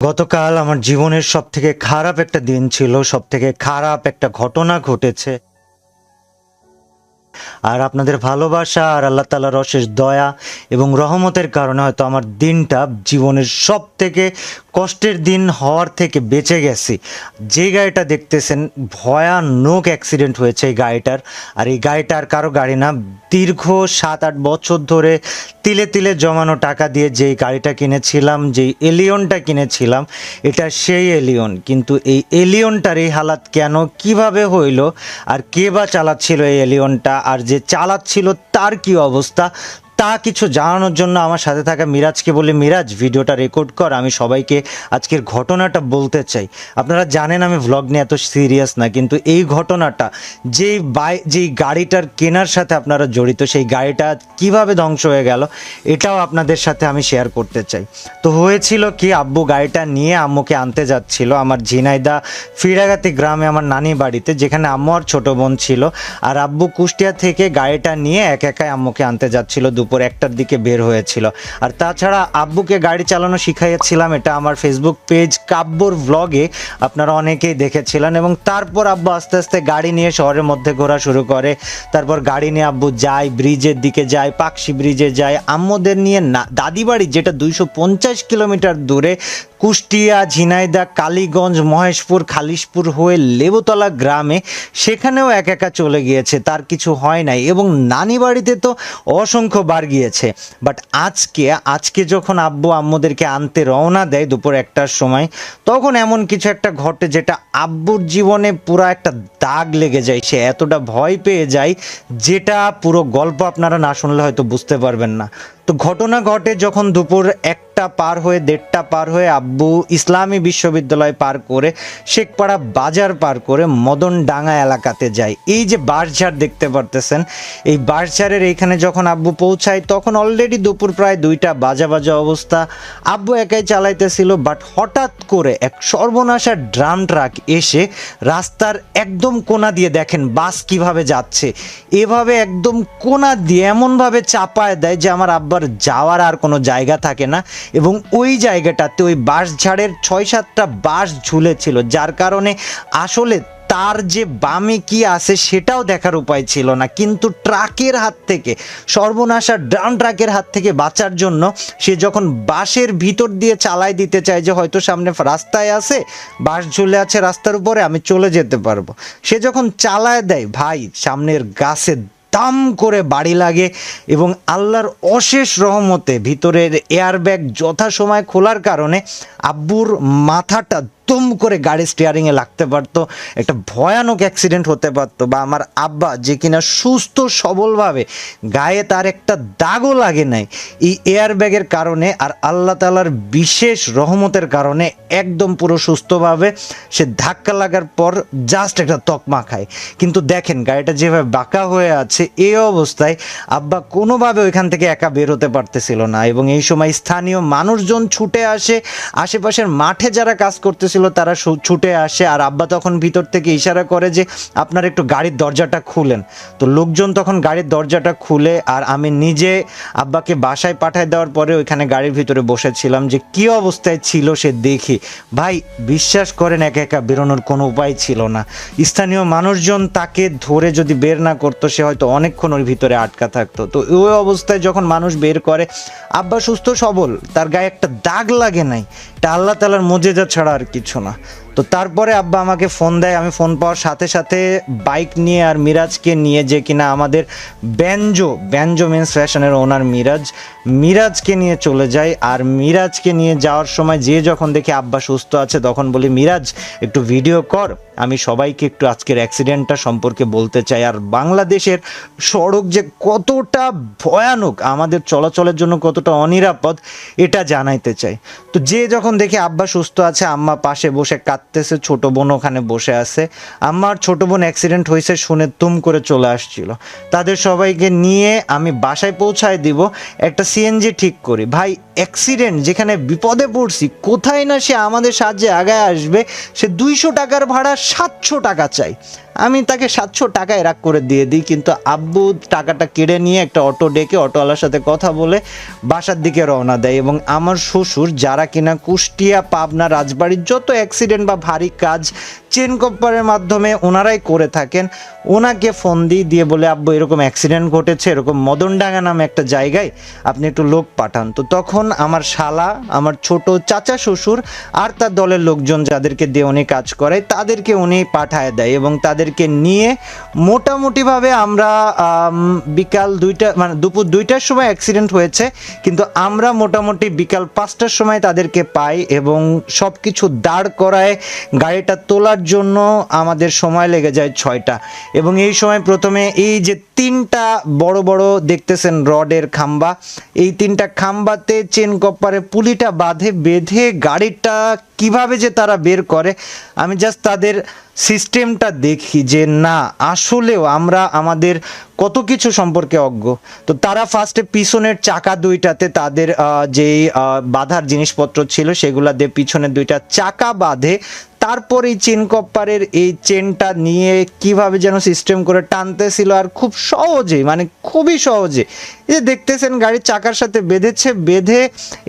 গতকাল আমার জীবনের সবথেকে খারাপ একটা দিন ছিল সবথেকে খারাপ একটা ঘটনা ঘটেছে। আর আপনাদের ভালোবাসা আর আল্লাহ তালার অশেষ দয়া এবং রহমতের কারণে হয়তো আমার দিনটা জীবনের সব থেকে কষ্টের দিন হওয়ার থেকে বেঁচে গেছি। যে গাড়িটা দেখতেছেন, ভয়ানক অ্যাক্সিডেন্ট হয়েছে এই গাড়িটার। আর এই গাড়িটা আর কারও গাড়ি না, দীর্ঘ সাত আট বছর ধরে তিলে তিলে জমানো টাকা দিয়ে যেই গাড়িটা কিনেছিলাম, যেই এলিয়নটা কিনেছিলাম, এটা সেই এলিয়ন কিন্তু এই এলিয়নটার এই হালাত কেন, কীভাবে হইল, আর কে বা চালাচ্ছিল এই এলিয়নটা আর যে চালাচ্ছিল তার কি অবস্থা? তা কিছু জানানোর জন্য আমার সাথে থাকা মিরাজকে বলে, মিরাজ, ভিডিওটা রেকর্ড কর, আমি সবাইকে আজকের ঘটনাটা বলতে চাই। আপনারা জানেন আমি ভ্লগ নিয়ে এত সিরিয়াস না, কিন্তু এই ঘটনাটা, যেই বাই, যেই গাড়িটার কেনার সাথে আপনারা জড়িত, সেই গাড়িটা কীভাবে ধ্বংস হয়ে গেল, এটাও আপনাদের সাথে আমি শেয়ার করতে চাই। তো হয়েছিল কি, আব্বু গাড়িটা নিয়ে আম্মুকে আনতে যাচ্ছিল, আমার ঝিনাইদা ফিরাগাতি গ্রামে আমার নানি বাড়িতে, যেখানে আম্মু আর ছোট বোন ছিল। আর আব্বু কুষ্টিয়া থেকে গাড়িটা নিয়ে এক একাই আম্মুকে আনতে যাচ্ছিল দুপুর একটার দিকে বের হয়েছিল। আর তাছাড়া আব্বুকে গাড়ি চালানো শিখাইয়াছিলাম, এটা আমার ফেসবুক পেজ কাব্যর ব্লগে আপনারা অনেকেই দেখেছিলেন এবং তারপর আব্বু আস্তে আস্তে গাড়ি নিয়ে শহরের মধ্যে ঘোরা শুরু করে। তারপর গাড়ি নিয়ে আব্বু যায়, ব্রিজের দিকে যায়, পাকশি ব্রিজে যায়। আম্মদের নিয়ে না দাদিবাড়ি যেটা দুইশো পঞ্চাশ কিলোমিটার দূরে কুষ্টিয়া, ঝিনাইদা, কালীগঞ্জ, মহেশপুর, খালিশপুর হয়ে লেবুতলা গ্রামে সেখানেও এক একা চলে গিয়েছে। তার কিছু হয় নাই এবং নানি বাড়িতে তো অসংখ্য বার গিয়েছে। বাট আজকে আজকে যখন আব্বু আম্মুদেরকে আনতে রওনা দেয় দুপুর একটার সময়, তখন এমন কিছু একটা ঘটে যেটা আব্বুর জীবনে পুরো একটা দাগ লেগে যায়। সে এতটা ভয় পেয়ে যায়, যেটা পুরো গল্প আপনারা না শুনলে হয়তো বুঝতে পারবেন না। তো ঘটনা ঘটে যখন দুপুর একটা পার হয়ে, দেড়টা পার হয়ে আব্বু ইসলামী বিশ্ববিদ্যালয় পার করে শেখপাড়া বাজার পার করে মদনডাঙ্গা এলাকাতে যায়। এই যে বাঁশঝাড় দেখতে পারতেছেন, এই বাঁশঝাড়ের এইখানে যখন আব্বু পৌঁছায়, তখন অলরেডি দুপুর প্রায় দুইটা বাজা বাজা অবস্থা। আব্বু একাই চালাইতেছিল বাট হঠাৎ করে এক সর্বনাশা ড্রাম ট্রাক এসে রাস্তার একদম কোনা দিয়ে দেখেন বাস কীভাবে যাচ্ছে। এভাবে একদম কোনা দিয়ে এমনভাবে চাপায় দেয় যে আমার আব্বার যাওয়ার আর কোনো জায়গা থাকে না এবং ওই জায়গাটাতে ওই বাঁশ ঝাড়ের ছয় সাতটা বাঁশ ঝুলেছিল, যার কারণে আসলে তার যে বামে কি আছে সেটাও দেখার উপায় ছিল না। কিন্তু ট্রাকের হাত থেকে, সর্বনাশা ড্রাম ট্রাকের হাত থেকে বাঁচার জন্য সে যখন বাসের ভিতর দিয়ে চালাই দিতে চায় যে হয়তো সামনে রাস্তায় আছে বাস ঝুলে আছে রাস্তার উপরে, আমি চলে যেতে পারব। সে যখন চালায় দেয়, ভাই, সামনের গাছে দাম করে বাড়ি লাগে এবং আল্লাহর অশেষ রহমতে ভিতরের এয়ারব্যাগ যথাসময় খোলার কারণে আব্বুর মাথাটা তুম করে গাড়ি স্টিয়ারিংয়ে লাগতে পারতো, একটা ভয়ানক অ্যাক্সিডেন্ট হতে পারতো, বা আমার আব্বা যে কিনা সুস্থ সবলভাবে গায়ে তার একটা দাগও লাগে নাই, এই এয়ারব্যাগের কারণে আর আল্লাহ তালার বিশেষ রহমতের কারণে একদম পুরো সুস্থভাবে সে ধাক্কা লাগার পর জাস্ট একটা তকমা খায়। কিন্তু দেখেন গাড়িটা যেভাবে বাঁকা হয়ে আছে এই অবস্থায় আব্বা কোনোভাবে ওইখান থেকে একা বের হতে পারতেছিল না, এবং এই সময় স্থানীয় মানুষজন ছুটে আসে, আশেপাশের মাঠে যারা কাজ করতেছিল তারা ছুটে আসে আর আব্বা তখন ভিতর থেকে ইশারা করে যে আপনার একটু গাড়ির দরজাটা খুলেন। তো লোকজন তখন গাড়ির দরজাটা খুলে আর আমি নিজে আব্বাকে বাসায় পাঠায় দেওয়ার পরে ওইখানে গাড়ির ভিতরে বসেছিলাম যে কি অবস্থায় ছিল সে দেখি। ভাই, বিশ্বাস করেন একা একা বেরোনোর কোনো উপায় ছিল না। স্থানীয় মানুষজন তাকে ধরে যদি বের না করতো, সে হয়তো অনেকক্ষণ ওর ভিতরে আটকা থাকতো। তো ওই অবস্থায় যখন মানুষ বের করে, আব্বা সুস্থ সবল, তার গায়ে একটা দাগ লাগে নাই। এটা আল্লাহ তালার মজেজা ছাড়া আর কিছু না। তো তারপরে আব্বা আমাকে ফোন দেয়, আমি ফোন পাওয়ার সাথে সাথে বাইক নিয়ে আর মিরাজকে নিয়ে যে কিনা আমাদের ব্যঞ্জো ব্যানজো মেন্স ফ্যাশনের ওনার মিরাজ, মিরাজকে নিয়ে চলে যাই আর মিরাজকে নিয়ে যাওয়ার সময় যে যখন দেখি আব্বা সুস্থ আছে তখন বলি, মিরাজ, একটু ভিডিও কর, আমি সবাইকে একটু আজকের অ্যাক্সিডেন্টটা সম্পর্কে বলতে চাই। আর বাংলাদেশের সড়ক যে কতটা ভয়ানক, আমাদের চলাচলের জন্য কতটা অনিরাপদ, এটা জানাইতে চাই। তো যে যখন দেখি আব্বা সুস্থ আছে, আম্মা পাশে বসে কাঁদতেছে ছোট বোন ওখানে বসে আছে। আমার ছোট বোন অ্যাক্সিডেন্ট হয়েছে শুনে তুম করে চলে আসছিল। তাদের সবাইকে নিয়ে আমি বাসায় পৌঁছায় দিব, একটা সিএনজি ঠিক করি। ভাই অ্যাক্সিডেন্ট যেখানে বিপদে পড়ছি, কোথায় না সে আমাদের সাহায্যে আগায় আসবে, সে দুইশো টাকার ভাড়া সাতশো টাকা চাই। আমি তাকে সাতশো টাকায় রাগ করে দিয়ে দিই, কিন্তু আব্বু টাকাটা কেড়ে নিয়ে একটা অটো ডেকে অটোওয়ালার সাথে কথা বলে বাসার দিকে রওনা দেয় এবং আমার শ্বশুর যারা কিনা কুষ্টিয়া, পাবনা, রাজবাড়ির যত অ্যাক্সিডেন্ট বা ভারী কাজ চেন কপ্পারের মাধ্যমে ওনারাই করে থাকেন ওনাকে ফোন দিই, দিয়ে বলে, আব্বু, এরকম অ্যাক্সিডেন্ট ঘটেছে, এরকম মদনডাঙ্গা নামে একটা জায়গায় আপনি একটু লোক পাঠান। তো তখন আমার শালা, আমার ছোট চাচা শ্বশুর আর তার দলের লোকজন যাদেরকে দিয়ে উনি কাজ করে, তাদেরকে উনি পাঠায় দেয় এবং তাদেরকে নিয়ে মোটামুটিভাবে আমরা বিকাল দুইটা মানে দুপুর দুইটার সময় অ্যাক্সিডেন্ট হয়েছে, কিন্তু আমরা মোটামুটি বিকাল পাঁচটার সময় তাদেরকে পাই এবং সব কিছু দাঁড় করায় গাড়িটা তোলার জন্য আমাদের সময় লেগে যায় ছয়টা। এবং এই সময় প্রথমে এই যে তিনটা বড় বড় দেখতেছেন রডের খাম্বা, এই তিনটা খাম্বাতে চেন কপ্পারে পুলিটা বাঁধে, বেঁধে গাড়িটা কীভাবে যে তারা বের করে, আমি জাস্ট তাদের সিস্টেমটা দেখি যে না, আসলেও আমরা আমাদের কত কিছু সম্পর্কে অজ্ঞ। তো তারা ফার্স্টে পিছনের চাকা দুইটাতে তাদের যেই বাঁধার জিনিসপত্র ছিল সেগুলা দিয়ে পিছনের দুইটা চাকা বাঁধে তারপর এই চেন কপ্পারের এই চেনটা নিয়ে কীভাবে যেন সিস্টেম করে টানতেছিল আর খুব সহজেই মানে খুবই সহজে। যে দেখতেছেন গাড়ির চাকার সাথে বেঁধেছে, বেঁধে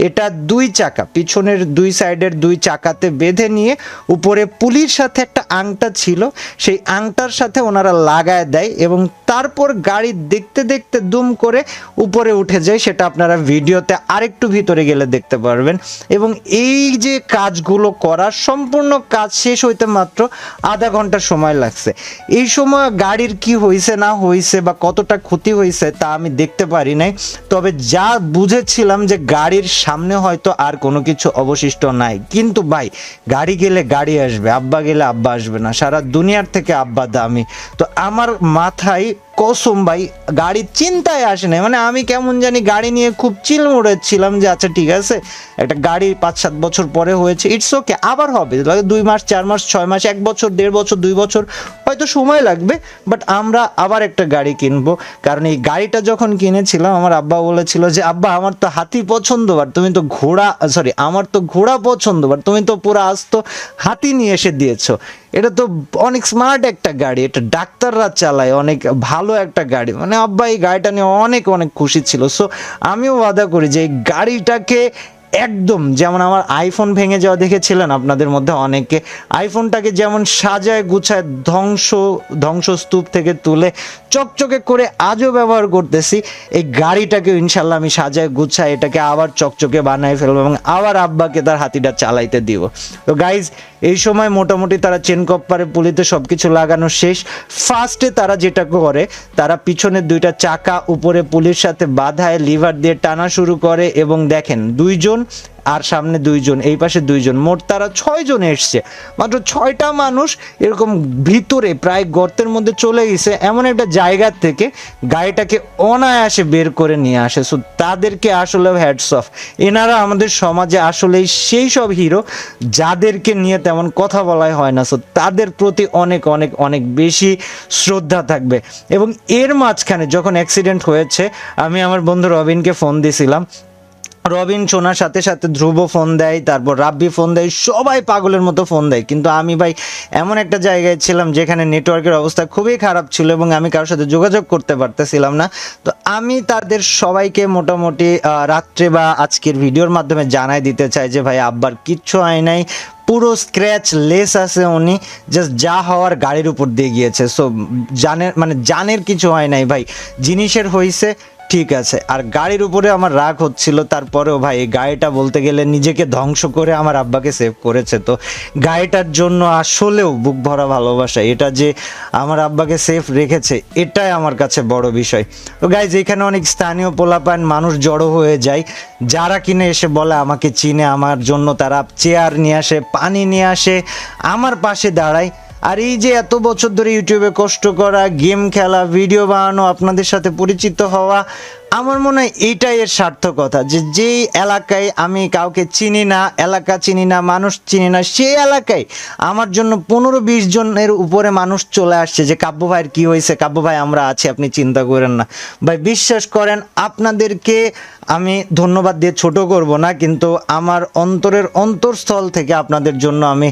এটা দুই চাকা, পিছনের দুই সাইডের দুই চাকাতে বেঁধে নিয়ে উপরে পুলির সাথে একটা আংটা ছিল, সেই আংটার সাথে ওনারা লাগায় দেয় এবং তারপর গাড়ি দেখতে দেখতে দুম করে উপরে উঠে যায়, সেটা আপনারা ভিডিওতে আরেকটু ভিতরে গেলে দেখতে পারবেন। এবং এই যে কাজগুলো করা, সম্পূর্ণ কাজ শেষ হইতে মাত্র আধা ঘণ্টা সময় লাগছে। এই সময় গাড়ির কি হয়েছে না হয়েছে বা কতটা ক্ষতি হয়েছে তা আমি দেখতে পারি নাই। তবে যা বুঝেছিলাম যে গাড়ির সামনে হয়তো আর কোনো কিছু অবশিষ্ট নাই। কিন্তু ভাই, গাড়ি গেলে গাড়ি আসবে, আব্বা গেলে আব্বা আসবে না। সারা দুনিয়ার থেকে আব্বা দামি। তো আমার মাথায় কসম ভাই গাড়ির চিন্তায় আসে না মানে আমি কেমন জানি গাড়ি নিয়ে খুব চিল ছিলাম যে আচ্ছা ঠিক আছে, একটা গাড়ি পাঁচ সাত বছর পরে হয়েছে ইটস ওকে আবার হবে। দুই মাস, চার মাস, ছয় মাস, এক বছর, দেড় বছর, দুই বছর হয়তো সময় লাগবে বাট আমরা আবার একটা গাড়ি কিনবো। কারণ এই গাড়িটা যখন কিনেছিলাম, আমার আব্বা বলেছিল যে, আব্বা, আমার তো হাতি পছন্দ বার তুমি তো ঘোড়া সরি আমার তো ঘোড়া পছন্দ বার তুমি তো পুরো আস্ত হাতি নিয়ে এসে দিয়েছ। এটা তো অনেক স্মার্ট একটা গাড়ি, এটা ডাক্তাররা চালায়, অনেক ভালো একটা গাড়ি। মানে আব্বা, এই গাড়িটা নিয়ে অনেক অনেক খুশি ছিল। সো আমিও ওয়াদা করি যে, এই গাড়িটাকে একদম যেমন আমার আইফোন ভেঙে যাওয়া দেখেছিলেন আপনাদের মধ্যে অনেকে। আইফোনটাকে যেমন সাজায় গুছায় ধ্বংস, ধ্বংসস্তূপ থেকে তুলে চকচকে করে আজও ব্যবহার করতেছি, এই গাড়িটাকে ইনশাল্লাহ আমি সাজায় গুছায় এটাকে আবার চকচকে বানায় ফেলব এবং আবার আব্বাকে তার হাতিটা চালাইতে দিব। তো গাইজ এই সময় মোটামুটি তারা চেন কপ্পারে পুলিতে সব কিছু লাগানো শেষ। ফার্স্টে তারা যেটা করে, তারা পিছনের দুইটা চাকা উপরে পুলির সাথে বাধায় লিভার দিয়ে টানা শুরু করে এবং দেখেন দুইজন আর সামনে দুইজন, এই পাশে দুইজন, মোট তারা ছয়জন এসছে। মাত্র ছয়টা মানুষ এরকম ভিতরে প্রায় গর্তের মধ্যে চলে গেছে, এমন একটা জায়গা থেকে গাড়িটাকে অনায়াসে বের করে নিয়ে আসে। সো তাদেরকে আসলে হ্যাডস অফ এনারা আমাদের সমাজে আসলে সেই সব হিরো যাদেরকে নিয়ে তেমন কথা বলাই হয় না। সো তাদের প্রতি অনেক অনেক অনেক বেশি শ্রদ্ধা থাকবে। এবং এর মাঝখানে যখন অ্যাক্সিডেন্ট হয়েছে, আমি আমার বন্ধু রবিনকে ফোন দিয়েছিলাম রবিন শোনার সাথে সাথে ধ্রুব ফোন দেয়, তারপর রাব্বি ফোন দেয়, সবাই পাগলের মতো ফোন দেয়। কিন্তু আমি ভাই এমন একটা জায়গায় ছিলাম যেখানে নেটওয়ার্কের অবস্থা খুবই খারাপ ছিল এবং আমি কারোর সাথে যোগাযোগ করতে পারতেছিলাম না। তো আমি তাদের সবাইকে মোটামুটি রাত্রে বা আজকের ভিডিওর মাধ্যমে জানাই দিতে চাই যে, ভাই, আব্বার কিচ্ছু হয় নাই। পুরো স্ক্র্যাচ লেস আছে উনি। জাস্ট যা হওয়ার গাড়ির উপর দিয়ে গিয়েছে। সো জানের মানে জানের কিছু হয় নাই ভাই। জিনিসের হয়েছে ঠিক আছে। আর গাড়ির উপরে আমার রাগ হচ্ছিল, তারপরেও ভাই গাড়িটা বলতে গেলে নিজেকে ধ্বংস করে আমার আব্বাকে সেভ করেছে তো। গাড়িটার জন্য আসলেও বুক ভরা ভালোবাসা, এটা যে আমার আব্বাকে সেফ রেখেছে, এটাই আমার কাছে বড় বিষয়। তো গাইজ এখানে অনেক স্থানীয় পোলাপান মানুষ জড়ো হয়ে যায়। যারা কিনে এসে বলে, আমাকে চিনে, আমার জন্য তারা চেয়ার নিয়ে আসে, পানি নিয়ে আসে, আমার পাশে দাঁড়ায়। আর এই যে এত বছর ধরে ইউটিউবে কষ্ট করা, গেম খেলা, ভিডিও বানানো, আপনাদের সাথে পরিচিত হওয়া, আমার মনে হয় এইটাই এর সার্থকতা। যে যেই এলাকায় আমি কাউকে চিনি না, এলাকা চিনি না, মানুষ চিনি না, সেই এলাকায় আমার জন্য পনেরো বিশ জনের উপরে মানুষ চলে আসছে যে, কাব্য ভাইয়ের কী হয়েছে? কাব্য ভাই, আমরা আছি, আপনি চিন্তা করেন না। ভাই, বিশ্বাস করেন, আপনাদেরকে আমি ধন্যবাদ দিয়ে ছোট করব না, কিন্তু আমার অন্তরের অন্তরস্থল থেকে আপনাদের জন্য আমি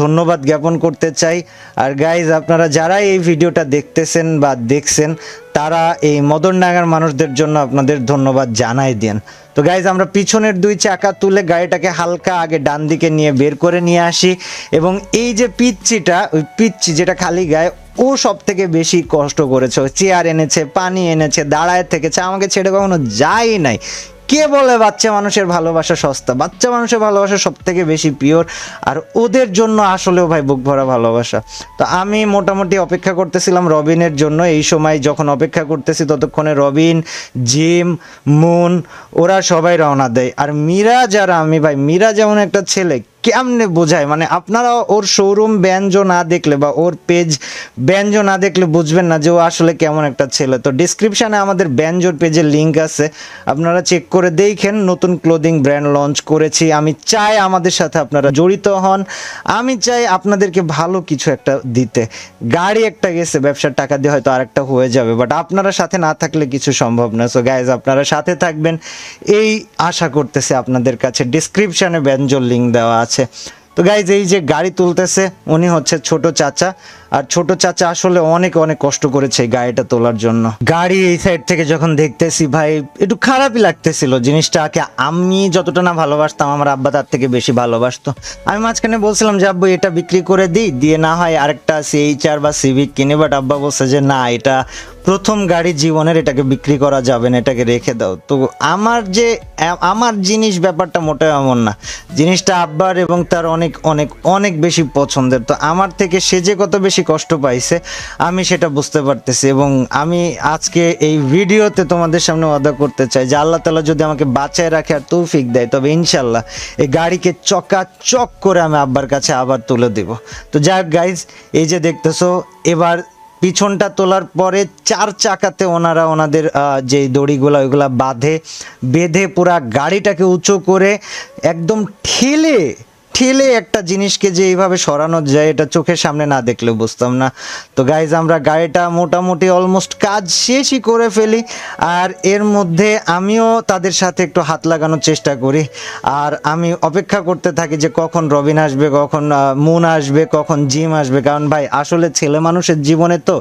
ধন্যবাদ জ্ঞাপন করতে চাই। আর গাইজ আপনারা যারা এই ভিডিওটা দেখতেছেন বা দেখছেন, তারা এই মদন মদনডাঙ্গার মানুষদের জন্য আপনাদের ধন্যবাদ জানাই দেন। তো গাইজ আমরা পিছনের দুই চাকা তুলে গাড়িটাকে হালকা আগে ডান দিকে নিয়ে বের করে নিয়ে আসি। এবং এই যে পিচ্ছিটা, ওই পিচ্ছি যেটা খালি গায়ে, ও সব থেকে বেশি কষ্ট করেছে। চেয়ার এনেছে, পানি এনেছে, দাঁড়ায় থেকেছে, আমাকে ছেড়ে কখনো যাই নাই। কে বলে বাচ্চা মানুষের ভালোবাসা সস্তা? বাচ্চা মানুষের ভালোবাসা সব থেকে বেশি পিওর আর ওদের জন্য আসলেও ভাই বুক ভরা ভালোবাসা। তো আমি মোটামুটি অপেক্ষা করতেছিলাম রবিনের জন্য। এই সময় যখন অপেক্ষা করতেছি ততক্ষণে রবিন, জিম, মুন, ওরা সবাই রওনা দেয়। আর মীরা যারা, আমি ভাই, মীরা যেমন একটা ছেলে কেমনে বোঝায়? মানে আপনারা ওর শোরুম ব্যঞ্জ না দেখলে বা ওর পেজ ব্যঞ্জ না দেখলে বুঝবেন না যে ও আসলে কেমন একটা ছেলে। তো ডিসক্রিপশানে আমাদের ব্যঞ্জোর পেজের লিঙ্ক আছে। আপনারা চেক করে দেখেন, নতুন ক্লোদিং ব্র্যান্ড লঞ্চ করেছি। আমি চাই আমাদের সাথে আপনারা জড়িত হন। আমি চাই আপনাদেরকে ভালো কিছু একটা দিতে। গাড়ি একটা গেছে, ব্যবসার টাকা দিয়ে হয়তো আরেকটা হয়ে যাবে বাট আপনারা সাথে না থাকলে কিছু সম্ভব না। সো গাইজ আপনারা সাথে থাকবেন। এই আশা করতেছে আপনাদের কাছে ডিসক্রিপশানে ব্যঞ্জোর লিঙ্ক দেওয়া আছে। তো গাইজ এই যে গাড়ি তুলতেছে উনি হচ্ছে ছোট চাচা। আর ছোট চাচা আসলে অনেক অনেক কষ্ট করেছে গাড়িটা তোলার জন্য। গাড়ি এই সাইড থেকে যখন দেখতেছি ভাই, একটু খারাপই লাগতেছিল। জিনিসটাকে আমি যতটা না ভালোবাসতাম, আমার আব্বা তার থেকে বেশি ভালোবাসতো। আমি মাঝখানে বলছিলাম যে, আব্বু, এটা বিক্রি করে দিই, দিয়ে না হয় আরেকটা সিএইচআর বা সিভিক কিনে। বাট আব্বা বলছে যে, না, এটা প্রথম গাড়ি জীবনের এটাকে বিক্রি করা যাবে না, এটাকে রেখে দাও। তো আমার যে, আমার জিনিস ব্যাপারটা মোটেও এমন না। জিনিসটা আব্বার এবং তার অনেক অনেক অনেক বেশি পছন্দের। তো আমার থেকে সে যে কত বেশি কষ্ট পাইছে, আমি সেটা বুঝতে পারতেছি এবং আমি আজকে এই ভিডিওতে তোমাদের সামনে ওয়াদা করতে চাই যে আল্লাহ তালা যদি আমাকে বাঁচায় রাখে আর তৌফিক দেয়, তবে ইনশাল্লাহ এই গাড়িকে চকাচক করে আমি আব্বার কাছে আবার তুলে দিব। তো যাক গাইজ এই যে দেখতেছো, এবার পিছনটা তোলার পরে চার চাকাতে ওনারা ওনাদের যে দড়িগুলো, ওইগুলা বাঁধে, বেঁধে পুরা গাড়িটাকে উঁচু করে একদম ঠেলে ঠেলে একটা জিনিসকে যে এইভাবে সরানো যায়, এটা চোখের সামনে না দেখলেও বুঝতাম না। তো গাইজ আমরা গাড়িটা মোটামুটি অলমোস্ট কাজ শেষই করে ফেলি। আর এর মধ্যে আমিও তাদের সাথে একটু হাত লাগানোর চেষ্টা করি। আর আমি অপেক্ষা করতে থাকি যে কখন রবিন আসবে, কখন মুন আসবে, কখন জিম আসবে। কারণ ভাই, আসলে ছেলে মানুষের জীবনে তো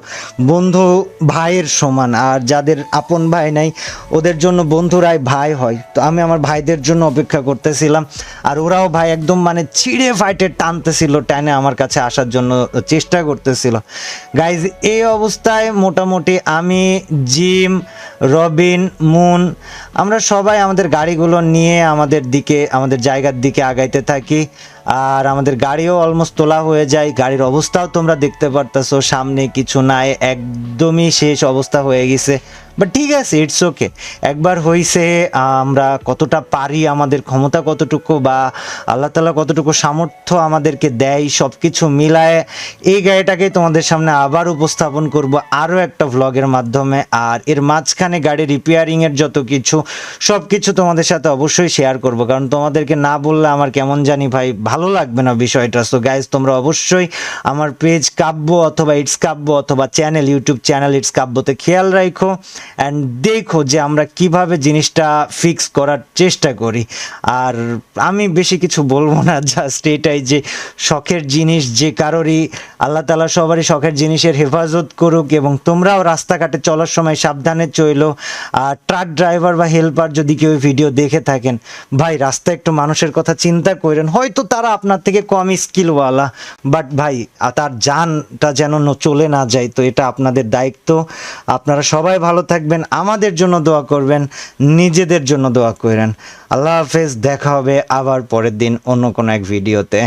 বন্ধু ভাইয়ের সমান। আর যাদের আপন ভাই নাই, ওদের জন্য বন্ধুরাই ভাই হয়। তো আমি আমার ভাইদের জন্য অপেক্ষা করতেছিলাম। আর ওরাও ভাই একদম মানে ছিঁড়ে ফাইটে টানতেছিল, টানে আমার কাছে আসার জন্য চেষ্টা করতেছিল। গাইজ এই অবস্থায় মোটামুটি আমি, জিম, রবিন, মুন, আমরা সবাই আমাদের গাড়িগুলো নিয়ে আমাদের দিকে, আমাদের জায়গার দিকে আগাইতে থাকি। আর আমাদের গাড়িও অলমোস্ট তোলা হয়ে যায়, গাড়ির অবস্থাও তোমরা দেখতে পারতেছো, সামনে কিছু নাই, একদমই শেষ অবস্থা হয়ে গেছে। বাট ঠিক আছে ইটস ওকে একবার হইছে, আমরা কতটা পারি আমাদের ক্ষমতা কতটুকু বা আল্লাহ তালা কতটুকু সামর্থ্য আমাদেরকে দেয় সব কিছু মিলায় এই গাড়িটাকে তোমাদের সামনে আবার উপস্থাপন করব আরও একটা ভ্লগের মাধ্যমে। আর এর মাঝখানে গাড়ি রিপেয়ারিংয়ের যত কিছু সব কিছু তোমাদের সাথে অবশ্যই শেয়ার করব। কারণ তোমাদেরকে না বললে আমার কেমন জানি ভাই, ভালো লাগবে না বিষয়টা। সো গাইজ তোমরা অবশ্যই আমার পেজ কাব্য অথবা ইটস কাব্য অথবা চ্যানেল ইউটিউব চ্যানেল ইটস কাব্যতে খেয়াল রাখো অ্যান্ড দেখো যে আমরা কীভাবে জিনিসটা ফিক্স করার চেষ্টা করি। আর আমি বেশি কিছু বলব না জাস্ট এটাই যে শখের জিনিস যে কারোরই, আল্লাহ তালা সবারই শখের জিনিসের হেফাজত করুক এবং তোমরাও রাস্তাঘাটে চলার সময় সাবধানে চইলো। আর ট্রাক ড্রাইভার বা হেল্পার যদি কেউ ভিডিও দেখে থাকেন, ভাই, রাস্তায় একটু মানুষের কথা চিন্তা করেন হয়তো তারা আপনার থেকে কম স্কিলওয়ালা বাট ভাই, তার জানটা যেন চলে না যায়, তো এটা আপনাদের দায়িত্ব। আপনারা সবাই ভালো থাকবেন, আমাদের জন্য দোয়া করবেন, নিজেদের জন্য দোয়া করেন। আল্লাহ হাফেজ, দেখা হবে আবার পরের দিন অন্য কোনো এক ভিডিওতে।